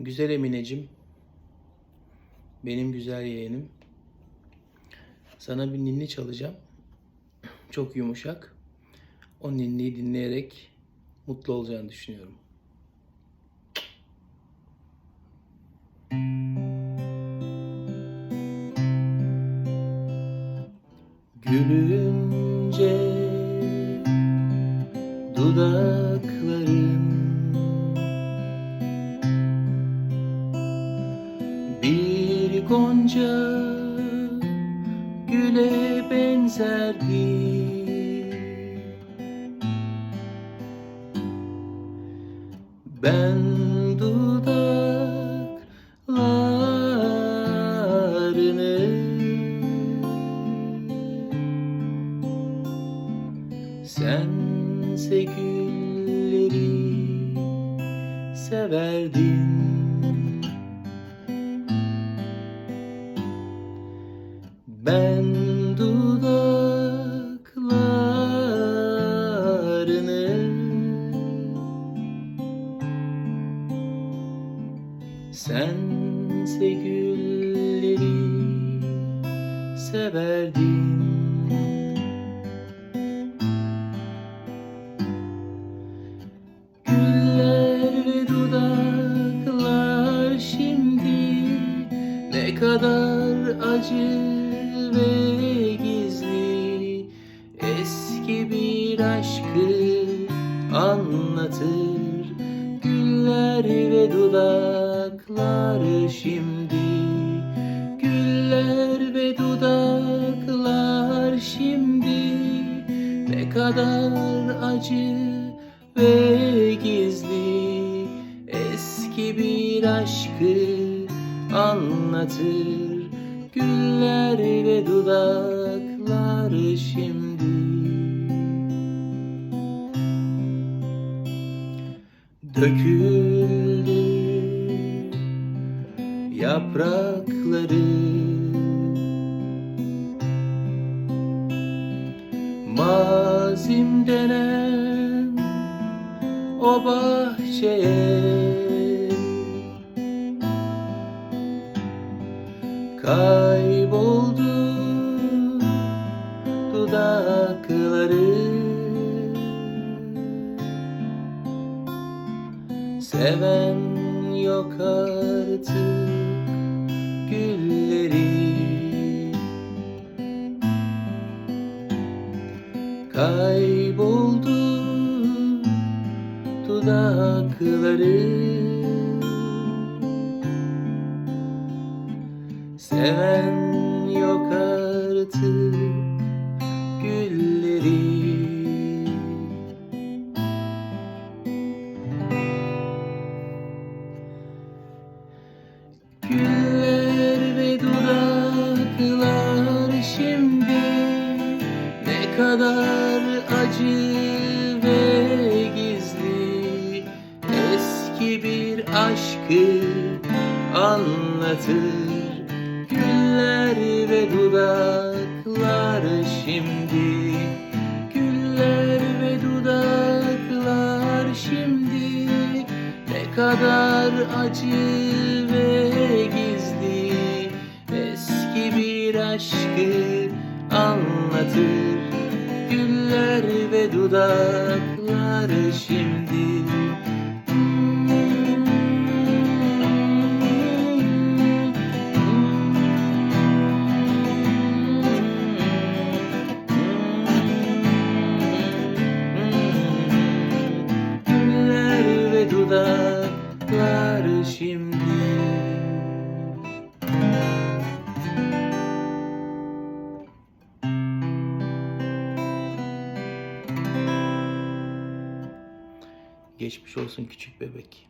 Güzel Eminecim, benim güzel yeğenim. Sana bir ninni çalacağım. Çok yumuşak. O ninniyi dinleyerek mutlu olacağını düşünüyorum. Gülünce gonca güle benzerdi Ben dudaklarını Sense gülleri severdin Sense gülleri severdin. Güller dudaklar şimdi ne kadar acı ve gizli. Eski bir aşkı anlatır Güller ve dudaklar şimdi. Güller ve dudaklar şimdi. Ne kadar acı ve gizli. Eski bir aşkı anlatır Güller ve dudaklar şimdi. Döküldü yaprakları. Mazim denen o bahçeye. Kayboldu dudakları. Seven yok artık gülleri. Kayboldu dudakları. Seven yok artık kadar acı ve gizli. Eski bir aşkı anlatır Güller ve dudaklar şimdi. Güller ve dudaklar şimdi. Ne kadar acı ve gizli. Eski bir aşkı anlatır Güller ve dudaklar şimdi. Güller ve dudaklar şimdi Geçmiş olsun küçük bebek.